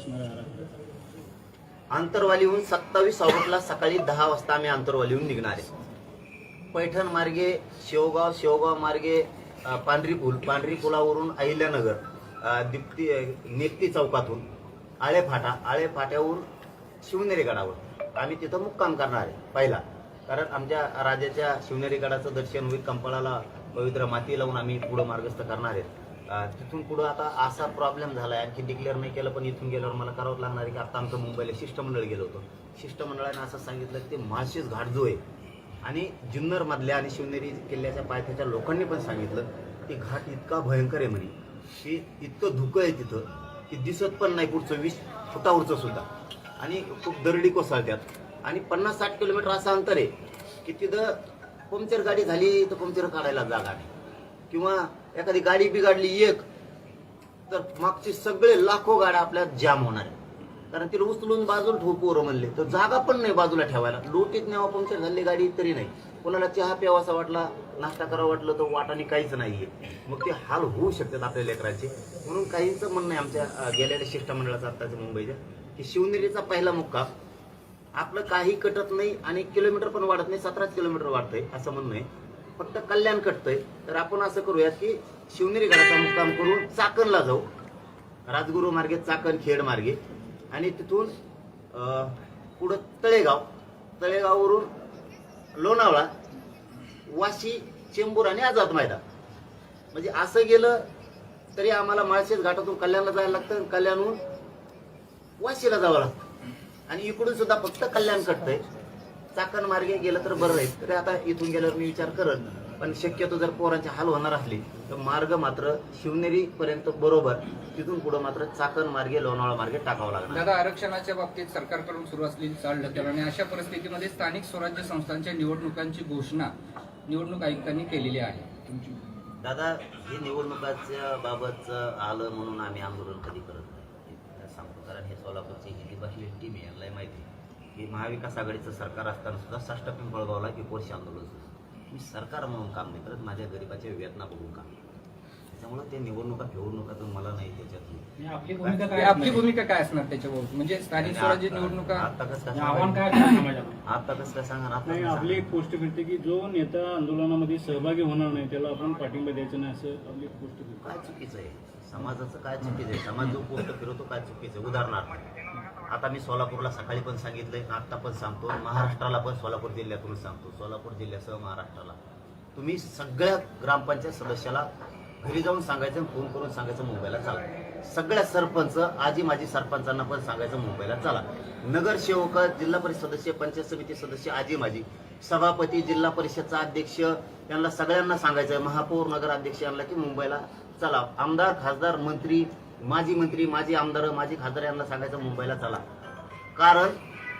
असणार आहे आंतरवालीहून सत्तावीस ऑगस्टला सकाळी दहा वाजता आम्ही आंतरवालीहून निघणार आहे. पैठण मार्गे शेवगाव शेवगाव मार्गे पांढरी पूल पांढरी पुलावरून अहिल्यानगर दिप्ती दीप्ती नेप्ती चौकातून आळे फाटा आळे फाट्यावरून शिवनेरी गडावर. आम्ही तिथं मुक्काम करणार आहे पहिला. कारण आमच्या राजाच्या शिवनेरी गडाचं दर्शन होईल कंपाळाला पवित्र माती लावून आम्ही पुढं मार्गस्थ करणार आहेत तिथून पुढं आता असा प्रॉब्लेम झाला आहे आणखी डिक्लेअर नाही केलं पण इथून गेल्यावर मला करावं लागणार आहे की आता आमचं मुंबईला शिष्टमंडळ गेलं होतं. शिष्टमंडळाने असं सांगितलं की ते माळशीच घाट जो आहे आणि जुन्नरमधल्या आणि शिवनेरी किल्ल्याच्या पायथ्याच्या लोकांनी पण सांगितलं की घाट इतका भयंकर आहे म्हणे. की इतकं धुकं आहे तिथं की दिसत पण नाही पुढचं वीस फुटावरचं सुद्धा. आणि खूप दरडी कोसळत्यात आणि पन्नास साठ किलोमीटर असं अंतर आहे की तिथं पंक्चर गाडी झाली तर पंक्चर काढायला जागा नाही. किंवा एखादी गाडी बिघडली एक तर मागचे सगळे लाखो गाड्या आपल्या जाम होणार आहे कारण तिला उचलून बाजूला ठेवू पोरं म्हणले. तर जागा पण नाही बाजूला ठेवायला. लोटीत नेवा पंक्चर झाली गाडी तरी नाही. कोणाला चहा प्यावासा वाटला नाश्ता करावा वाटलं तर वाटाने काहीच नाहीये. मग ते हाल होऊ शकतात आपल्या लेकरांचे. म्हणून काहींचं म्हणणं आहे आमच्या गेलेल्या शिष्टमंडळाचं आत्ताच्या मुंबईच्या की शिवनेरीचा पहिला मुक्का आपलं काही कटत नाही आणि किलोमीटर पण वाढत नाही सतराच किलोमीटर वाढतंय असं म्हणणं आहे. फक्त कल्याण कटतंय. तर आपण असं करूयात की शिवनेरी गडाचा मुक्काम करून चाकणला जाऊ. राजगुरू मार्गे चाकण खेड मार्गे. आणि तिथून पुढं तळेगाव. तळेगाववरून लोणावळा वाशी चेंबूर आणि आझाद मैदान. म्हणजे असं गेलं तरी आम्हाला माळशेज घाटातून कल्याणला जायला लागतं कल्याणहून वाशीला जावं लागतं. आणि इकडून सुद्धा फक्त कल्याण कटतंय. चाकण मार्गे गेलं तर बरं राहील. तरी आता इथून गेल्यावर मी विचार करत पण शक्यतो जर पोरांचे हाल होणार असले तर मार्ग मात्र शिवनेरी पर्यंत बरोबर तिथून पुढे मात्र चाकण मार्गे लोणावळा मार्गे टाकावं लागणार. दादा आरक्षणाच्या बाबतीत सरकारकडून सुरू असलेली चाल ढकल आणि अशा परिस्थितीमध्ये स्थानिक स्वराज्य संस्थांच्या निवडणुकांची घोषणा निवडणूक आयुक्तांनी केलेली आहे. तुमची दादा हे निवडणुकाच्या बाबत आलं म्हणून आम्ही आंदोलन कधी करत नाही. हे सांगतो कारण हे सोलापूरची ही टीम आहे यांनाही माहिती आहे. की महाविकास आघाडीचं सरकार असताना सुद्धा साष्ट पिंपळगावला की पोरशी आंदोलन. मी सरकार म्हणून काम नाही करत माझ्या गरिबाच्या वेदना बघून काम त्याच्यामुळे ते निवडणुका निवडणुका तर मला नाही त्याच्यात आपली भूमिका काय आपली असणार? भूमिका काय असणार त्याच्यावर म्हणजे स्थानिक स्वराज्य निवडणुका आता कसं काय? आता कसं काय सांगा आपली एक? पोस्ट फिरते की जो नेता आंदोलनामध्ये सहभागी होणार नाही त्याला आपण पाठिंबा द्यायचं नाही असं आपली एक पोस्ट फिरते काय चुकीचं आहे समाजाचं काय चुकीचं आहे? समाज जो पोस्ट फिरवतो काय चुकीचं आहे? उदाहरणार्थ आता मी सोलापूरला सकाळी पण सांगितलंय आत्ता पण सांगतो. महाराष्ट्राला पण सोलापूर जिल्ह्यातून सांगतो. सोलापूर जिल्ह्यासह महाराष्ट्राला. तुम्ही सगळ्या ग्रामपंचायत सदस्याला घरी जाऊन सांगायचं फोन करून सांगायचं मुंबईला चला. सगळ्या सरपंच आजी माजी सरपंचांना पण सांगायचं मुंबईला चला. नगरसेवक जिल्हा परिषद सदस्य पंचायत समिती सदस्य आजी माजी सभापती जिल्हा परिषदचा अध्यक्ष यांना सगळ्यांना सांगायचं. महापौर नगराध्यक्ष यांना की मुंबईला चला आमदार खासदार मंत्री माजी मंत्री माजी आमदार माजी खासदार यांना सांगायचं मुंबईला चला. कारण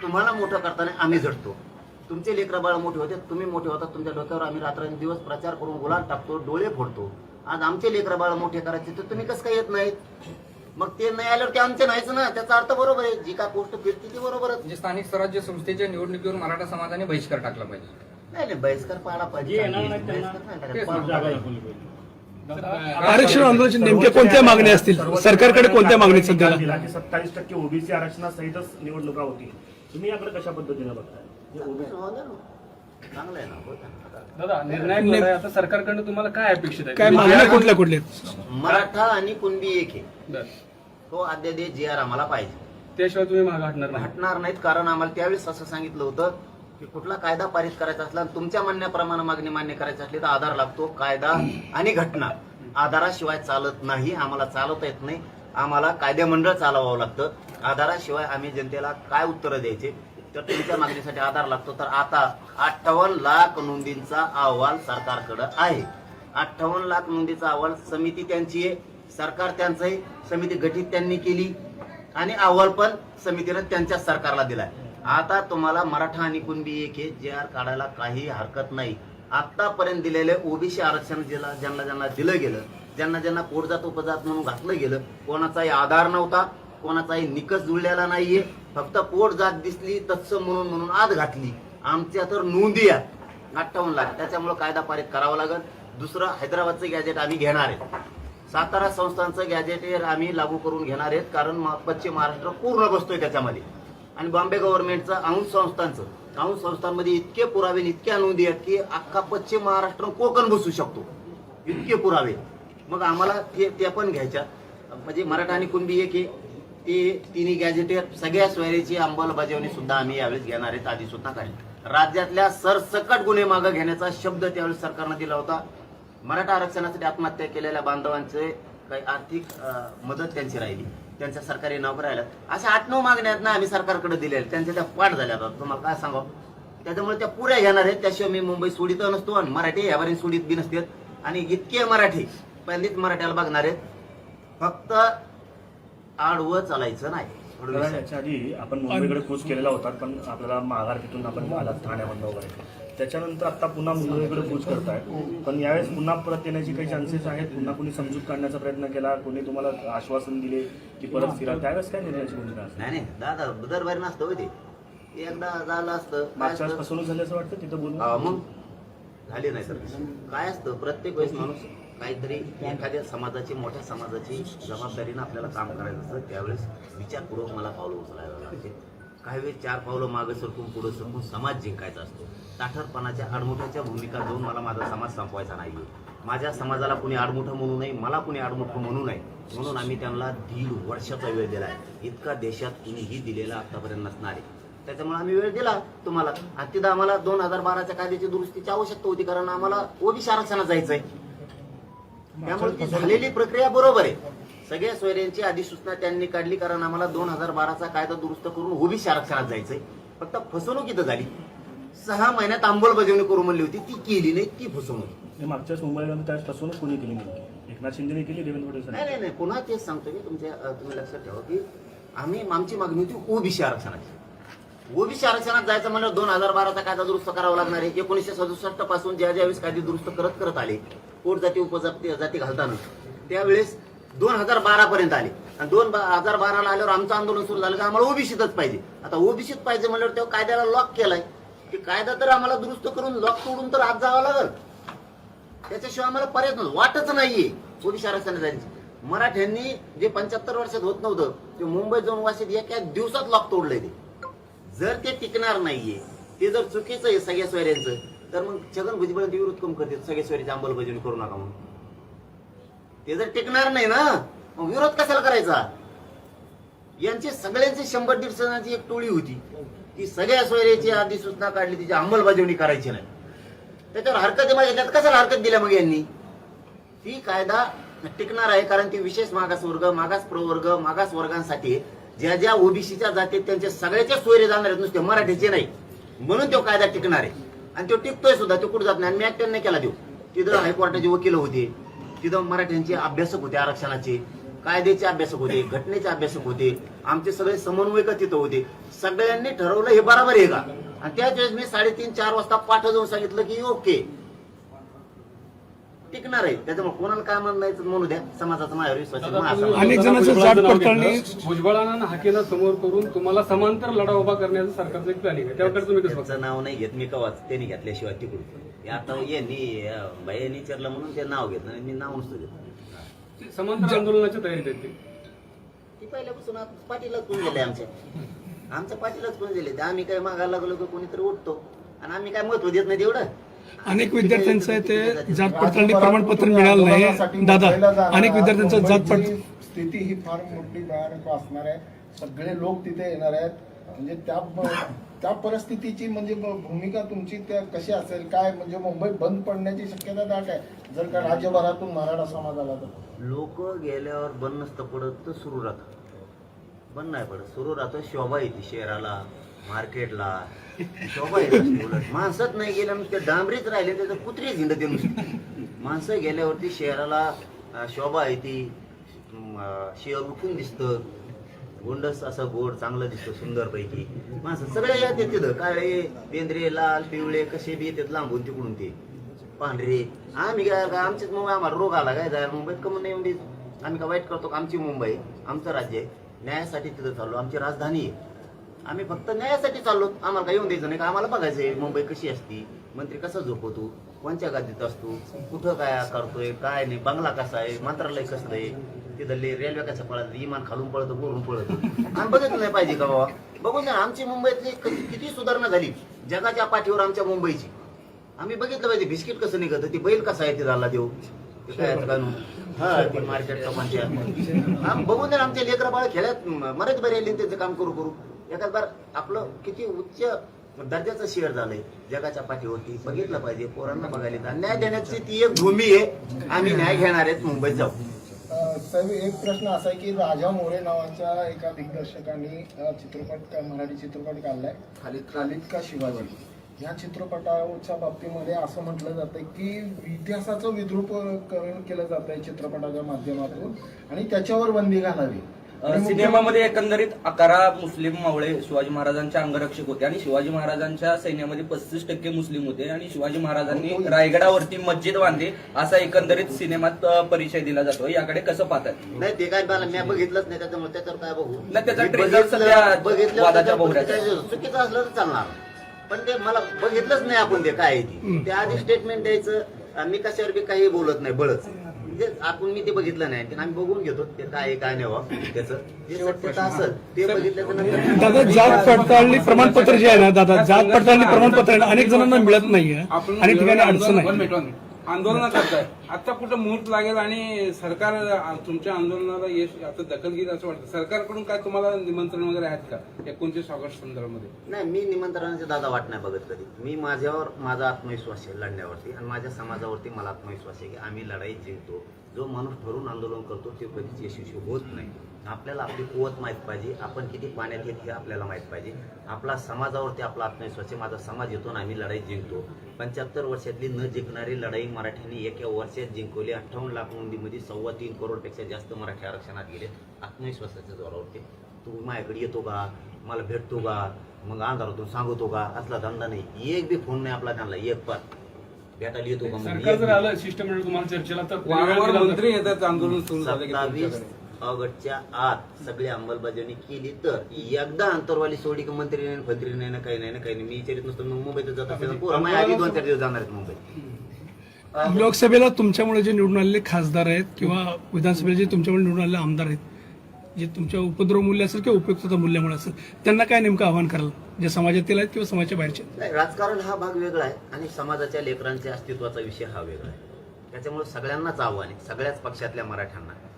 तुम्हाला मोठं करताना आम्ही झटतो तुमचे लेकरं बाळ मोठे होते तुम्ही मोठे होतात तुमच्या डोक्यावर आम्ही रात्रंदिवस प्रचार करून गुलाल टाकतो डोळे फोडतो. आज आमचे लेकरं बाळ मोठे करायचे तर तुम्ही कसं काय येत नाहीत? मग ते नाही आल्यावर ते आमचे नाहीच ना त्याचा अर्थ बरोबर आहे. जी का गोष्ट फिरते ती बरोबरच म्हणजे स्थानिक स्वराज्य संस्थेच्या निवडणुकीवर मराठा समाजाने बहिष्कार टाकला पाहिजे. नाही नाही बहिष्कार पाळा जे पाहिजे येणार नाही बहिष्कार नाही टाकायचा, आरक्षण आंदोलनाची नेमक्या कोणत्या मागण्या असतील सरकारकडे कोणत्या दिला की सत्तावीस टक्के ओबीसी आरक्षणासहितच निवडणुका होती तुम्ही याकडे कशा पद्धतीने बघताय हो ना. चांगलं आहे ना होतं ना. दादा. आता सरकारकडनं तुम्हाला काय अपेक्षित आहे काय तुम्ही मागण्या कुठल्या कुठल्या? मराठा आणि कुणबी एक आहे बरं. तो अध्यादेश जे आर आम्हाला पाहिजे त्याशिवाय तुम्ही मागे हटणार नाही हटणार नाहीत कारण आम्हाला त्यावेळेस असं सांगितलं होतं की कुठला कायदा पारित करायचा असला तुमच्या म्हणण्याप्रमाणे मागणी मान्य करायची असली तर आधार लागतो कायदा आणि घटना. आधाराशिवाय चालत नाही आम्हाला चालवता येत नाही. आम्हाला कायदेमंडळ चालवावं लागतं. आधाराशिवाय आम्ही जनतेला काय उत्तरं द्यायचे? तर तुमच्या मागणीसाठी आधार लागतो. तर आता अठ्ठावन्न लाख नोंदींचा अहवाल सरकारकडे आहे. अठ्ठावन्न लाख नोंदीचा अहवाल समिती त्यांची आहे. सरकार त्यांचं आहे. समिती गठीत त्यांनी केली. आणि अहवाल पण समितीनं त्यांच्या सरकारला दिलाय. आता तुम्हाला मराठा आणि कुणबी एक हे जे आर काढायला काही हरकत नाही. आतापर्यंत दिलेले ओबीसी आरक्षण ज्याला ज्यांना ज्यांना दिलं गेलं ज्यांना ज्यांना पोटजात उपजात म्हणून घातलं गेलं कोणाचाही आधार नव्हता कोणाचाही निकष जुळलेला नाहीये. फक्त पोट जात दिसली तत्सम म्हणून म्हणून आत घातली. आमच्या तर नोंदी आहेत. अठ्ठावन्न लाख. त्याच्यामुळे कायदा पारित करावा लागेल. दुसरं हैदराबादचं गॅजेट आम्ही घेणार आहे सातारा संस्थांचं गॅजेट आम्ही लागू करून घेणार आहेत कारण पश्चिम महाराष्ट्र पूर्ण बसतोय त्याच्यामध्ये. आणि बॉम्बे गव्हर्नमेंटचं औंध संस्थांचं. औंध संस्थांमध्ये इतके पुरावे इतके अनुदी आहेत की अख्खा पश्चिम महाराष्ट्र कोकण बसू शकतो. इतके पुरावे. मग आम्हाला ते त्या पण घ्यायच्या. म्हणजे मराठा आणि कुणबी एक हे ते तिन्ही गॅजेटेर सगळ्या सोयरीची अंमलबजावणी सुद्धा आम्ही यावेळेस घेणार आहेत. आधी सुद्धा काढली राज्यातल्या सरसकट गुन्हे मागे घेण्याचा शब्द त्यावेळेस सरकारनं दिला होता. मराठा आरक्षणासाठी आत्महत्या केलेल्या बांधवांचे काही आर्थिक मदत त्यांची राहिली. त्यांच्या सरकारी नोकऱ्या राहिल्या. अशा आठ नऊ मागण्या आहेत ना आम्ही सरकारकडे दिलेल्या त्यांच्या त्या पाठ झाल्या आता. तुम्हाला काय सांगावं? त्याच्यामुळे त्या पुऱ्या घेणार आहेत. त्याशिवाय मी मुंबई सोडित नसतो आणि मराठी यावरील सोडित बी नसतात आणि इतके मराठी पहिल्यांदाच मराठ्याला बघणार आहेत. फक्त आडवं चालायचं नाही. याच्या आधी आपण मुंबईकडे कूच केलेला होता पण आपल्याला माघार तिथून आपण आला ठाण्यामधनं वगैरे. त्याच्यानंतर आता पुन्हा मुंबईकडे कूच करताय पण यावेळेस पुन्हा परत येण्याची काही चान्सेस आहेत? पुन्हा कोणी समजूत काढण्याचा प्रयत्न केला? कोणी तुम्हाला आश्वासन दिले की परत फिरा? त्यावेळेस काय निर्णयाची भूमिका नाही नाही. दादा दरबारी नसतं ते. एकदा झालं असतं. मागच्या? वेळेस फसवणूक झाली असं वाटतं? तिथं बोलून? मग? झाले नाही सर काय असतं? प्रत्येक वेळेस माणूस काहीतरी एखाद्या समाजाची मोठ्या समाजाची जबाबदारीनं आपल्याला काम करायचं असतं. त्यावेळेस विचारपूर्वक मला पावलं उचलायला लागते. काही वेळेस चार पावलं मागं सरकून पुढं सरकून समाज जिंकायचा असतो. ताठरपणाच्या आडमुठ्याच्या भूमिका घेऊन मला माझा समाज संपवायचा नाही माझ्या समाजाला कुणी आडमुठं म्हणू नये मला कुणी आडमुठं म्हणू नये. म्हणून आम्ही त्यांना दीड वर्षाचा वेळ दिला आहे इतका देशात कुणीही दिलेला आतापर्यंत नसणार आहे. त्याच्यामुळे आम्ही वेळ दिला तुम्हाला. आणि तिथं आम्हाला दोन हजार बाराच्या कायद्याची दुरुस्तीची आवश्यकता होती कारण आम्हाला ओबीसी आरक्षणात जायचंय. त्यामुळे ती झालेली प्रक्रिया बरोबर आहे. सगळ्या सोयऱ्यांची अधिसूचना त्यांनी काढली कारण आम्हाला दोन हजार बाराचा कायदा दुरुस्त करून ओबीसी आरक्षणात जायचंय. फक्त फसवणूक इथं झाली. सहा महिन्यात अंमलबजावणी करू म्हणली होती. ती केली नाही ती फसवणूक. मागच्या मुंबईला त्यावेळेस फसवणूक कोणी केली नेमकी एकनाथ शिंदेने केली देवेंद्र नाही फडणवीस नाही नाही पुन्हा तेच सांगतो की तुमच्या तुम्ही लक्षात ठेवा की आम्ही आमची मागणी होती ओबीसी आरक्षणाची ओबीसी आरक्षणात जायचं म्हणलं दोन हजार बाराचा कायदा दुरुस्त करावा लागणार आहे. एकोणीसशे सदुसष्टपासून ज्या ज्यावेळेस कायदे दुरुस्त करत करत आले पोट जाती उपजाती जाती घालताना त्यावेळेस दोन हजार बारा पर्यंत आले. आणि दोन हजार बाराला आल्यावर आमचं आंदोलन सुरू झालं की आम्हाला ओबीसीतच पाहिजे. आता ओबीसीत पाहिजे म्हणल्यावर तेव्हा कायद्याला लॉक केलाय. की कायदा तर आम्हाला दुरुस्त करून लॉक तोडून तर आज जावं लागल. त्याच्याशिवाय आम्हाला पर्याय नव्हतं वाटच नाहीये ओबीसी आरक्षण जायची मराठ्यांनी जे पंच्याहत्तर वर्षात होत नव्हतं ते मुंबई जाऊन वाशीत एका दिवसात लॉक तोडलंय ते. जर ते टिकणार नाहीये ते जर चुकीचं आहे सगळ्या सोयऱ्यांचं तर मग छगन भुजबळ विरोध कम करते सगळ्या सोयरीची अंमलबजावणी करू नका म्हणून. ते जर टिकणार नाही ना मग विरोध कशाला करायचा? यांचे सगळ्यांची शंभर दिवसांची एक टोळी होती. ती सगळ्या सोयऱ्याची अधिसूचना काढली तिची अंमलबजावणी करायची नाही. त्याच्यावर हरकत माझ्या कशाला हरकत दिल्या मग यांनी? ती कायदा टिकणार आहे कारण ती विशेष मागास वर्ग मागास प्रवर्ग मागास वर्गांसाठी ज्या ज्या ओबीसीच्या जातीत त्यांच्या सगळ्याच्या सोयरे जाणार आहेत नुसते मराठीचे नाही. म्हणून तो कायदा टिकणार आहे. आणि तो टिकतोय सुद्धा तो कुठं जात नाही. आणि मी ऍक्टर नाही केला देऊ तिथं हायकोर्टाचे वकील होते. तिथं मराठ्यांचे अभ्यासक होते आरक्षणाचे कायद्याचे अभ्यासक होते घटनेचे अभ्यासक होते आमचे सगळे समन्वयक तिथं होते. सगळ्यांनी ठरवलं हे बरोबर आहे का? आणि त्याच वेळेस मी साडेतीन चार वाजता पाठ जाऊन सांगितलं की ओके. टिकणार आहे. त्याच्यामुळे कोणाला काय म्हणायचं म्हणू द्या. समाजाचा माझ्यावर विश्वास. अनेक जणांचं जात पडताळणी भुजबळांना हाकेला समोर करून तुम्हाला समांतर लढा उभा करण्याचं सरकारचं एक प्लॅनिंग आहे त्याकडे तुम्ही कसं बघता? त्यांचं नाव नाही घेत मी कवाच. त्यांनी घेतल्याशिवाय तिकडून आता यांनी बायांनी विचारलं म्हणून ते नाव घेत नाही मी नाव नसतं घेत समांतर आंदोलनाची तयारी आहेत ते. ती पहिल्यापासून आज पाठीलाच कोण गेले आमच्या. आमच्या पाठीलाच कोण दिले ते. आम्ही काय मागायला लागलो की कोणीतरी उठतो आणि आम्ही काय महत्त्व देत नाही तेवढं. अनेक विद्यार्थ्यांचं आहे ते जात पडताळणी प्रमाणपत्र मिळालं नाही. दादा अनेक विद्यार्थ्यांचं जात पड स्थिती ही फार मोठी भयानक असणार आहे. सगळे लोक तिथे येणार आहेत. म्हणजे त्या त्या परिस्थितीची म्हणजे भूमिका तुमची त्या कशी असेल? काय म्हणजे मुंबई बंद पडण्याची शक्यता दाट आहे? जर का राज्यभरातून मराठा समाज आला तर. लोक गेल्यावर बंद नसतं पडत तर सुरू राहतं. बंद नाही पडत सुरू राहतं. शोभा येते शहराला मार्केटला. शोभा येते उलट. माणसंच नाही गेल्या नुसते डांबरीच राहिले त्याचं कुत्रीच हिंडते नुसते. माणसं गेल्यावरती शहराला शोभा येते अं, शहर उठून दिसतं. गोंडस असं गोड चांगलं सुंदर सुंदरपैकी. माणसं सगळे येतात. तिथं काळे बेंद्रे लाल पिवळे कसे बी येतात लांबून तिकडून ते. पांढरे. आम्ही काय का आमच्याच मुंबई आम्हाला रोग आला काय? जायला मुंबईत कमून नाही म्हणजे आम्ही काय वाईट करतो का? आमची मुंबई आमचं राज्य आहे. न्यायासाठी तिथं चाललो. आमची राजधानी आहे. आम्ही फक्त न्यायासाठी चाललो. आम्हाला काय येऊन द्यायचं नाही का? आम्हाला बघायचं आहे मुंबई कशी असती? मंत्री कसा झोपवतो कोणत्या गादीत असतो? कुठं काय करतोय काय नाही? बंगला कसा आहे? मंत्रालय कसं आहे? तिथं रेल्वे कसं पळत विमान खालून पळत वरून पळत. आणि बघितलं नाही पाहिजे का बाबा? बघून ना आमची मुंबईतली किती सुधारणा झाली. जगाच्या पाठीवर आमच्या मुंबईची. आम्ही बघितलं पाहिजे बिस्किट कसं निघत ती बैल कसा आहे ते झाला देऊ काय हा ते मार्केटचा पंचायत आम बघून जर आमचे लेकरं बाळ खेळत मरेच बरे आले त्याचं काम करू करू. एखाद बार आपलं किती उच्च दर्जाचं शेअर झालंय जगाच्या पाठीवरती. बघितलं पाहिजे पोरांना बघायला न्याय देण्याची ती एक भूमी आहे. आम्ही न्याय घेणार आहेत मुंबईत जाऊ. साहेब एक प्रश्न असा आहे की राजा मोरे नावाच्या एका दिग्दर्शकांनी अ, चित्रपट का- मराठी चित्रपट काढलाय. खालिद खालिद का शिवाजी? या चित्रपटाच्या बाबतीमध्ये असं म्हटलं जातं की इतिहासाचं विद्रुपकरण केलं जात आहे चित्रपटाच्या माध्यमातून आणि त्याच्यावर बंदी घालावी. सिनेमामध्ये एकंदरीत अकरा मुस्लिम मावळे शिवाजी महाराजांच्या अंगरक्षक होते आणि शिवाजी महाराजांच्या सैन्यामध्ये पस्तीस टक्के मुस्लिम होते आणि शिवाजी महाराजांनी रायगडावरती मस्जिद बांधली असा एकंदरीत सिनेमात परिचय दिला जातो. याकडे कसं पाहतात? नाही ते काय मला मी बघितलंच नाही त्याच्यामुळे त्याच्यावर काय बघू? नाही, त्याचा trailer बघितलं- सध्या वादाच्या भोवऱ्यात चुकीचं असलं तर चालणार. पण ते मला बघितलंच नाही आपण ते काय ते. आधी स्टेटमेंट द्यायचं. मी कशावर बी काही बोलत नाही बळच. म्हणजे आपण मी ते बघितलं नाही. ते आम्ही बघून घेतो. ते काय आहे काय नाही त्याचं असेल ते बघितल्याचं दादा जात पडताळणी प्रमाणपत्र जे आहे ना दादा जात पडताळणी प्रमाणपत्र आहे ना, अनेक जणांना मिळत नाहीये. आणि ठिकाणी अडचण आहे. आंदोलन करताय आता कुठं मुहूर्त लागेल आणि सरकार तुमच्या आंदोलनाला यश आता दखल घेईल असं वाटतं. सरकारकडून काय तुम्हाला निमंत्रण वगैरे आहेत का? एकोणतीस ऑगस्ट संदर्भामध्ये. नाही मी निमंत्रणाचे दादा वाट नाही बघत कधी. मी माझ्यावर माझा आत्मविश्वास आहे लढण्यावरती आणि माझ्या समाजावरती मला आत्मविश्वास आहे की आम्ही लढाई जिंकतो. जो माणूस ठरून आंदोलन करतो ते कधीच यशस्वी होत नाही. आपल्याला आपली कुवत माहीत पाहिजे. आपण किती पाण्यात येत हे आपल्याला माहीत पाहिजे. आपला समाजावरती आपला आत्मविश्वास आहे. माझा समाज येतो आणि आम्ही लढाई जिंकतो. पंच्याहत्तर वर्षातली न जिंकणारी लढाई मराठ्यांनी एका वर्षात जिंकवली. अठ्ठावन्न लाख नोंदीमध्ये सव्वा तीन करोडपेक्षा जास्त मराठी आरक्षणात गेले. आत्मविश्वासाच्या जोरावरती तू माझ्याकडे येतो का? मला भेटतो का? मग अंधारातून सांगतो का? असला धंदा नाही. एक बी फोन नाही आपला त्यांना. एक पण. भेटायला येतो का? म्हणून सरकार जर जर आलं शिष्टमंडळ तुम्हाला चर्चेला तर वारंवार मंत्री येतात आंदोलन सुरू झालं की सत्तावीस तुमच्याकडे. ऑगस्टच्या आत सगळी अंमलबजावणी केली तर एकदा अंतरवाली सोडी की मंत्री नाही फंत्री नाही ना काही नाही ना काही नाही. मी विचारित नसतो मग मुंबईत जात असेल पोरं माझ्या आधी दोन चार दिवस जाणार आहेत मुंबईत. लोकसभेला तुमच्यामुळे जे निवडून आलेले खासदार आहेत किंवा विधानसभेला जे तुमच्यामुळे निवडून आलेले आमदार आहेत जे तुमच्या उपद्रव मूल्य असेल किंवा उपयुक्तता मूल्यामुळे असेल त्यांना काय नेमकं आव्हान कराल? जे समाजातील आहेत किंवा समाजाच्या बाहेरचे राजकारण हा भाग वेगळा आहे आणि समाजाच्या लेकरांच्या अस्तित्वाचा विषय हा वेगळा आहे. त्याच्यामुळे सगळ्यांनाच आव्हान आहे सगळ्याच पक्षातल्या मराठ्यांना.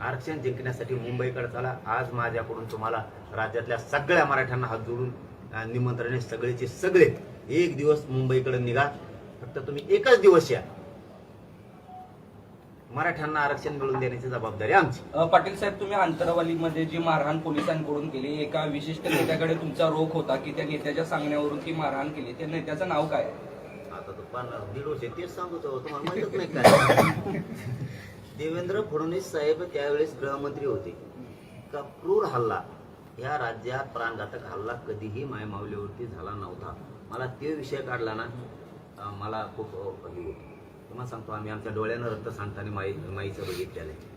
आरक्षण जिंकण्यासाठी मुंबईकडे चला. आज माझ्याकडून तुम्हाला राज्यातल्या सगळ्या मराठ्यांना हात जोडून निमंत्रण आहे. सगळेचे सगळे एक दिवस मुंबईकडे निघा. फक्त तुम्ही एकच दिवस या. मराठ्यांना आरक्षण मिळवून देण्याची जबाबदारी आमची. पाटील साहेब तुम्ही आंतरवालीमध्ये जी मारहाण पोलिसांकडून केली एका विशिष्ट नेत्याकडे तुमचा रोख होता की त्या नेत्याच्या सांगण्यावरून ती मारहाण केली? त्या नेत्याचं नाव काय? आता तो पान दीड वर्ष तेच सांगतो तुम्हाला माहितच नाही काय. देवेंद्र फडणवीस साहेब त्यावेळेस गृहमंत्री होते. का क्रूर हल्ला? ह्या राज्यात प्राणघातक हल्ला कधीही मायमावलीवरती झाला नव्हता. मला ते विषय काढला ना मला खूप हे होतं. तुम्हाला सांगतो आम्ही आमच्या डोळ्यानं रक्त सांगताना माई माईचं बघितलेलं आहे.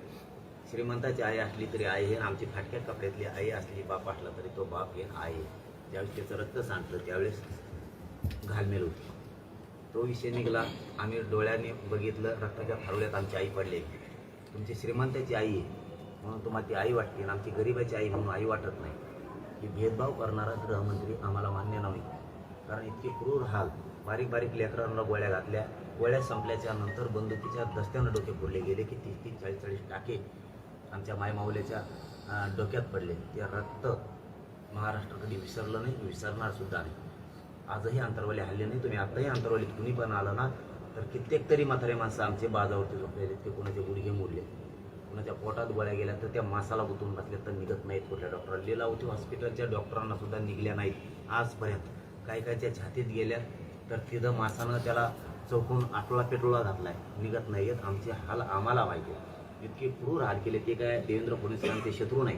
श्रीमंताची आई असली तरी आई हे आमची फाटक्या कपड्यातली आई असली बाप असला तरी तो बाप हे आहे. ज्यावेळेस त्याचं रक्त सांडलं त्यावेळेस घालमेल होती. तो विषय निघाला. आम्ही डोळ्याने बघितलं रक्ताच्या थारोळ्यात आमची आई पडली तुमची श्रीमंताची आई आहे म्हणून तुम्हाला ती आई वाटते आणि आमची गरिबाची आई म्हणून आई वाटत नाही. ही भेदभाव करणारा गृहमंत्री आम्हाला मान्य नव्हे. कारण इतके क्रूर हाल बारीक बारीक लेकरांना गोळ्या घातल्या गोळ्या संपल्याच्या नंतर बंदुकीच्या दस्त्यानं डोके फोडले गेले की तीस तीस चाळीस चाळीस टाके आमच्या मायमाऊल्याच्या डोक्यात पडले. ते रक्त महाराष्ट्राकडे विसरलं नाही विसरणार सुद्धा नाही. आजही अंतरवाली हल्ले नाही तुम्ही आताही अंतरवालीत कुणी पण आलं ना तर कित्येक तरी म्हातारे माणसं आमचे बाजावरती झोपलेले ते कोणाचे गुडघे मोडले कोणाच्या पोटात गोळ्या गेल्या तर त्या मासाला गुतून बसल्या तर निघत नाहीत कुठल्या डॉक्टर लिलावती हॉस्पिटलच्या डॉक्टरांना सुद्धा निघल्या नाहीत. आजपर्यंत काही काहीच्या छातीत गेल्या तर तिथं मासानं त्याला चौकून आटोळा पेटोळा घातलाय. निघत नाहीयेत. आमचे हाल आम्हाला माहिती इतके क्रूर हाल केले. ते काय देवेंद्र फडणवीसांचे शत्रू नाही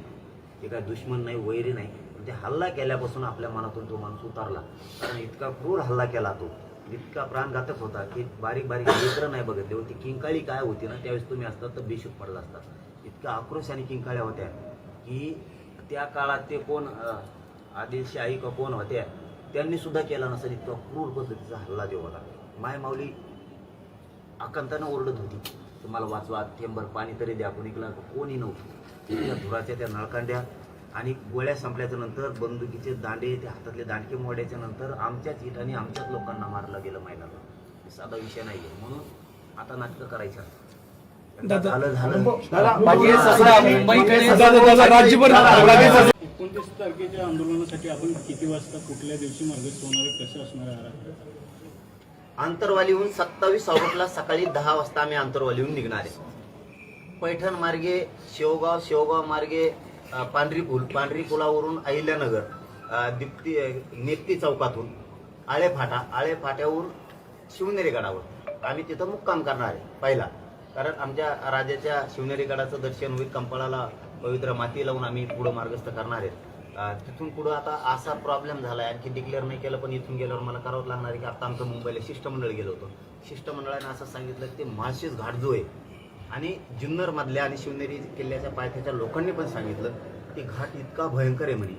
ते काय दुश्मन नाही वैरी नाही. पण ते हल्ला केल्यापासून आपल्या मनातून तो माणूस उतारला. कारण इतका क्रूर हल्ला केला तो. इतका प्राणघातक होता की बारीक बारीक लेकरं नाही बघितले. होती किंकाळी काय होती ना त्यावेळेस तुम्ही असतात तर बेशुक पडला असतात इतक्या आणि किंकाळ्या होत्या की त्या काळात ते कोण आदिलशाही का कोण होत्या त्यांनी सुद्धा केला नसेल. इतका क्रूर पद्धतीचा हल्ला जो होता. माय माऊली आकांतानं ओरडत होती. तुम्हाला वाचवा थेंबर पाणी तरी द्या कोणी केला कोणी नव्हतं. त्या धुराच्या त्या नळकांड्या आणि गोळ्या संपल्याच्या नंतर बंदुकीचे दांडे ते हातातले दांडके मोड्याच्या नंतर आमच्याच इटाने आमच्याच लोकांना मारलं गेलं हे साधा विषय नाही आहे म्हणून आता नाटकं करायच्या. दादा- झालं झालं. दादा दादा राज्यभर एकोणतीस तारखेच्या आंदोलनासाठी आपण किती वाजता कुठल्या दिवशी मार्गस्थ होणार कसं असणार आंतरवालीहून सत्तावीस ऑगस्टला सकाळी दहा वाजता आम्ही आंतरवालीहून निघणार आहे. पैठण मार्गे शेवगाव शेवगाव मार्गे पांढरी पूल पांढरी पुलावरून अहिल्यानगर दिप्ती नेप्ती चौकातून आळे फाटा आळे फाट्यावरून शिवनेरी गडावर. आम्ही तिथं मुक्काम करणार आहे पहिला. कारण आमच्या राजाच्या शिवनेरी गडाचं दर्शन होईल कंपाळाला पवित्र माती लावून आम्ही पुढं मार्गस्थ करणार आहेत तिथून पुढं आता असा प्रॉब्लेम झाला आहे आणखी डिक्लेअर नाही केलं पण इथून गेल्यावर मला करावं लागणार आहे की आता आमचं मुंबईला शिष्टमंडळ गेलो होतो. शिष्टमंडळाने असं सांगितलं की ते माळशेज घाट जो आहे आणि जुन्नर मधल्या आणि शिवनेरी किल्ल्याच्या पायथ्याच्या लोकांनी पण सांगितलं की घाट इतका भयंकर आहे म्हणे.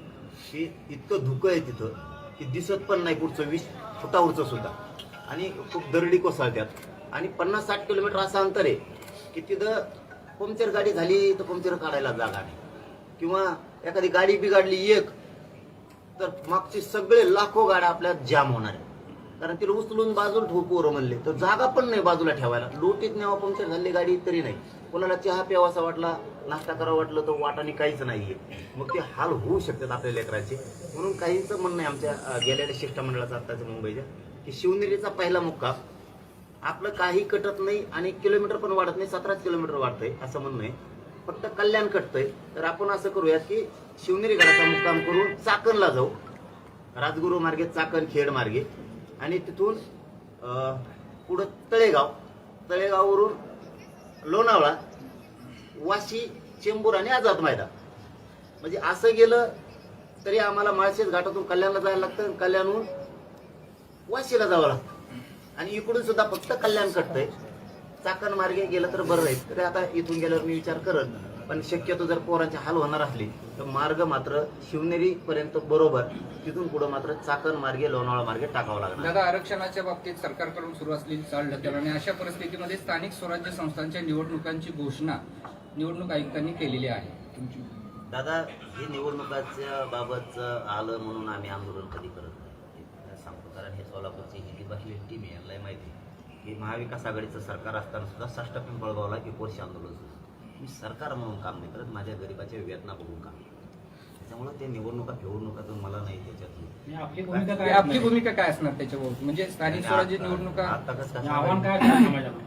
की इतकं धुकं आहे तिथं की दिसत पण नाही पुढचं वीस फुटावरचं सुद्धा. आणि खूप दरडी कोसळत्यात. आणि पन्नास साठ किलोमीटर असं अंतर आहे की तिथं पंक्चर गाडी झाली तर पंक्चर काढायला जागा नाही. किंवा एखादी गाडी बिघडली एक तर मागचे सगळे लाखो गाड्या आपल्या जाम होणार आहे कारण तिला उचलून बाजूला ठेवू पोरं म्हणले. तर जागा पण नाही बाजूला ठेवायला. लोटीत नेवा पंक्चर झाली गाडी तरी नाही. कोणाला चहा प्यावासा वाटला नाश्ता करावा वाटलं तर वाटाने काहीच नाहीये. मग ते हाल होऊ शकतात आपल्या लेकरांचे. म्हणून काहींचं म्हणणं आहे आमच्या अं, गेलेल्या शिष्टमंडळाचं आत्ताच्या मुंबईच्या की शिवनेरीचा पहिला मुक्काम आपलं काही कटत नाही आणि किलोमीटर पण वाढत नाही सतराच किलोमीटर वाढतंय असं म्हणणं आहे. फक्त कल्याण कटतंय. तर आपण असं करूयात की शिवनेरी गडाचा मुक्काम करून चाकणला जाऊ. राजगुरू मार्गे चाकण खेड मार्गे. आणि तिथून पुढं तळेगाव. तळेगाववरून लोणावळा वाशी चेंबूर आणि आझाद मैदान. म्हणजे असं गेलं तरी आम्हाला माळशेज घाटातून कल्याणला जायला लागतं. कल्याणहून वाशीला जावं लागतं. आणि इकडून सुद्धा फक्त कल्याण कटतंय. चाकण मार्गे गेलं तर बरं राहील. तरी आता इथून गेल्यावर मी विचार करत पण शक्यतो जर पोरांचे हाल होणार असले तर मार्ग मात्र शिवनेरी पर्यंत बरोबर तिथून पुढे मात्र चाकण मार्गे लोणावळा मार्गे टाकावं लागणार. दादा आरक्षणाच्या बाबतीत सरकारकडून सुरू असलेली चाल ढकल आणि अशा परिस्थितीमध्ये स्थानिक स्वराज्य संस्थांच्या निवडणुकांची घोषणा निवडणूक आयुक्तांनी केलेली आहे. तुमची दादा हे निवडणुकाच्या बाबतचं आलं म्हणून आम्ही आंदोलन कधी करत नाही. सांगतो कारण हे सोलापूरची ही जी बसलेली टीम आहे माहिती आहे. की महाविकास आघाडीचं सरकार असताना सुद्धा साष्ट पिंपळगावला एक वर्ष आंदोलन सुरू मी सरकार म्हणून काम नाही करत माझ्या गरिबाच्या वेदना बघून काम. त्याच्यामुळं ते निवडणुका निवडणुका तर मला नाही त्याच्यातून आपली भूमिका काय आपली भूमिका काय असणार त्याच्यावर म्हणजे स्थानिक स्वराज्य निवडणुका आता कसं काय आव्हान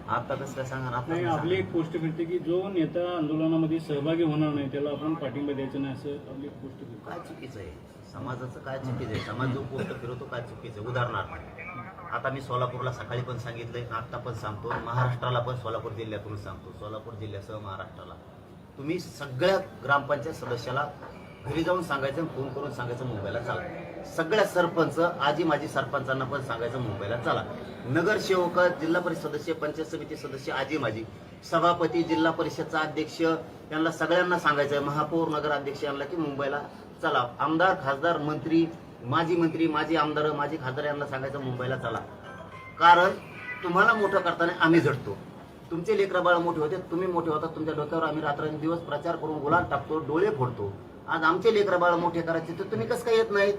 आता कसं काय सांगा आता नाही कसं आपली एक? गोष्ट फिरते की जो नेता आंदोलनामध्ये सहभागी होणार नाही त्याला आपण पाठिंबा द्यायचं नाही असं आपली गोष्ट फिरते काय चुकीचं आहे? समाजाचं काय चुकीचं आहे? समाज जो पोस्ट फिरवतो काय चुकीचं आहे? उदाहरणार्थ. आता मी सोलापूरला सकाळी पण सांगितलंय आता पण सांगतो. महाराष्ट्राला पण सोलापूर जिल्ह्यातून सांगतो. सोलापूर जिल्ह्यासह महाराष्ट्राला. तुम्ही सगळ्या ग्रामपंचायत सदस्याला घरी जाऊन सांगायचं फोन करून सांगायचं मुंबईला चला. सगळ्या सरपंच आजी माजी सरपंचांना पण सांगायचं मुंबईला चला. नगरसेवक जिल्हा परिषद सदस्य पंचायत समिती सदस्य आजी माजी. सभापती जिल्हा परिषदचा अध्यक्ष यांना सगळ्यांना सांगायचं. आहे महापौर नगराध्यक्ष यांना की मुंबईला चला. आमदार खासदार मंत्री माजी मंत्री माजी आमदार माजी खासदार यांना सांगायचं मुंबईला चला. कारण तुम्हाला मोठं करताना आम्ही झटतो. तुमचे लेकरं बाळ मोठे होते तुम्ही मोठे होता तुमच्या डोक्यावर आम्ही रात्रंदिवस प्रचार करून गुलाल टाकतो डोळे फोडतो. आज आमचे लेकरं बाळ मोठे करायचे तर तुम्ही कसं काय येत नाहीत?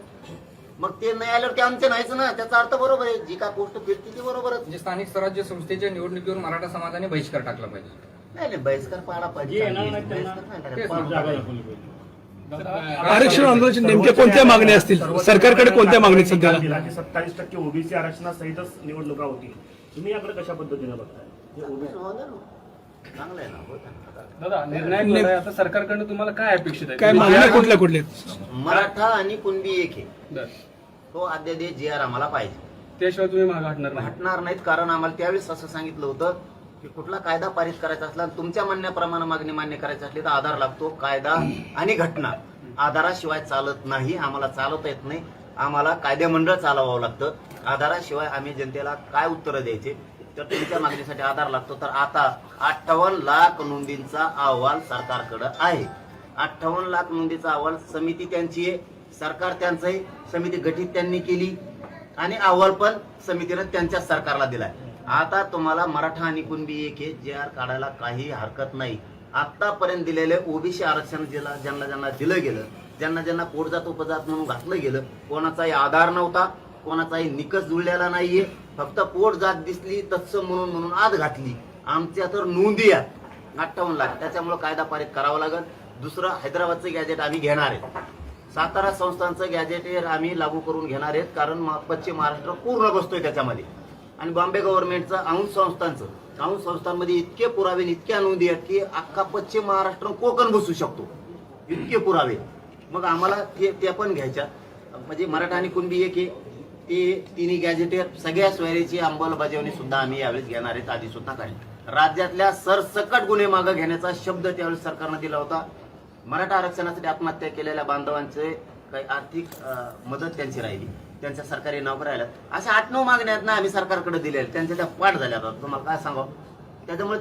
मग ते नाही आल्यावर ते आमचे नाहीच ना त्याचा अर्थ बरोबर आहे. जी काय पोस्ट फिरते ती बरोबरच. म्हणजे स्थानिक स्वराज्य संस्थेच्या निवडणुकीवर मराठा समाजाने बहिष्कार टाकला पाहिजे. नाही नाही बहिष्कार पाडा जे पाहिजे येणार नाही त्यांना. बहिष्कार नाही. आरक्षण आंदोलनाच्या नेमक्या कोणत्या मागण्या असतील? सरकारकडे कोणत्या दिला की सत्तावीस टक्के ओबीसी आरक्षणासहितच निवडणुका होती तुम्ही याकडे कशा पद्धतीने बघताय? हो ना. चांगलं आहे ना होत आहे ना. दादा निर्णायक लढाई आता सरकारकडनं तुम्हाला काय अपेक्षित आहे? काय मागण्या कुठल्या कुठल्या मराठा आणि कुणबी एक आहे. तो अध्यादेश जे आर आम्हाला पाहिजे. त्याशिवाय तुम्ही मागे हटणार नाही. हटणार नाहीत कारण आम्हाला त्यावेळेस असं सांगितलं होतं की कुठला कायदा पारित करायचा असला तुमच्या म्हणण्याप्रमाणे मागणी मान्य करायची असली तर आधार लागतो कायदा आणि घटना. आधाराशिवाय चालत नाही आम्हाला चालवता येत नाही. आम्हाला कायदेमंडळ चालवावं लागतं. आधाराशिवाय आम्ही जनतेला काय उत्तरं द्यायचे? तर तुमच्या मागणीसाठी आधार लागतो. तर आता अठ्ठावन्न लाख नोंदींचा अहवाल सरकारकडे आहे. अठ्ठावन्न लाख नोंदीचा अहवाल समिती त्यांची आहे. सरकार त्यांचं आहे. समिती गठीत त्यांनी केली. आणि अहवाल पण समितीनं त्यांच्या सरकारला दिलाय. आता तुम्हाला मराठा आणि कुणबी एक हे जे आर काढायला काही हरकत नाही. आतापर्यंत दिलेले ओबीसी आरक्षण ज्याला ज्यांना ज्यांना दिलं गेलं ज्यांना ज्यांना पोटजात उपजात म्हणून घातलं गेलं कोणाचाही आधार नव्हता कोणाचाही निकष जुळलेला नाहीये. फक्त पोट जात दिसली तत्सम म्हणून म्हणून आत घातली. आमच्या तर नोंदी आहेत. अठ्ठावन्न लाख त्याच्यामुळे कायदा पारित करावा लागेल. दुसरं हैदराबादचं गॅजेट आम्ही घेणार आहे. सातारा संस्थांचं गॅजेट आम्ही लागू करून घेणार आहेत कारण पश्चिम महाराष्ट्र पूर्ण बसतोय त्याच्यामध्ये. आणि बॉम्बे गव्हर्नमेंटचं औंध संस्थांचं. औंध संस्थांमध्ये इतके पुरावे इतके आणून द्या आहेत की अख्खा पश्चिम महाराष्ट्र कोकण बसू शकतो. इतके पुरावे. मग आम्हाला ते त्या पण घ्यायच्या. म्हणजे मराठा आणि कुणबी एक आहे. ते तिन्ही गॅजेटेर सगळ्या सोयरीची अंमलबजावणी सुद्धा आम्ही यावेळेस घेणार आहेत. आधी सुद्धा काढली राज्यातल्या सरसकट गुन्हे मागे घेण्याचा शब्द त्यावेळेस सरकारनं दिला होता. मराठा आरक्षणासाठी आत्महत्या केलेल्या बांधवांचे काही आर्थिक मदत त्यांची राहिली. त्यांच्या सरकारी नोकऱ्या राहिल्या अशा आठ नऊ मागण्या आहेत ना आम्ही सरकारकडे दिलेल्या त्यांच्या त्या पाठ झाल्या तुम्हाला काय सांगावं? त्याच्यामुळे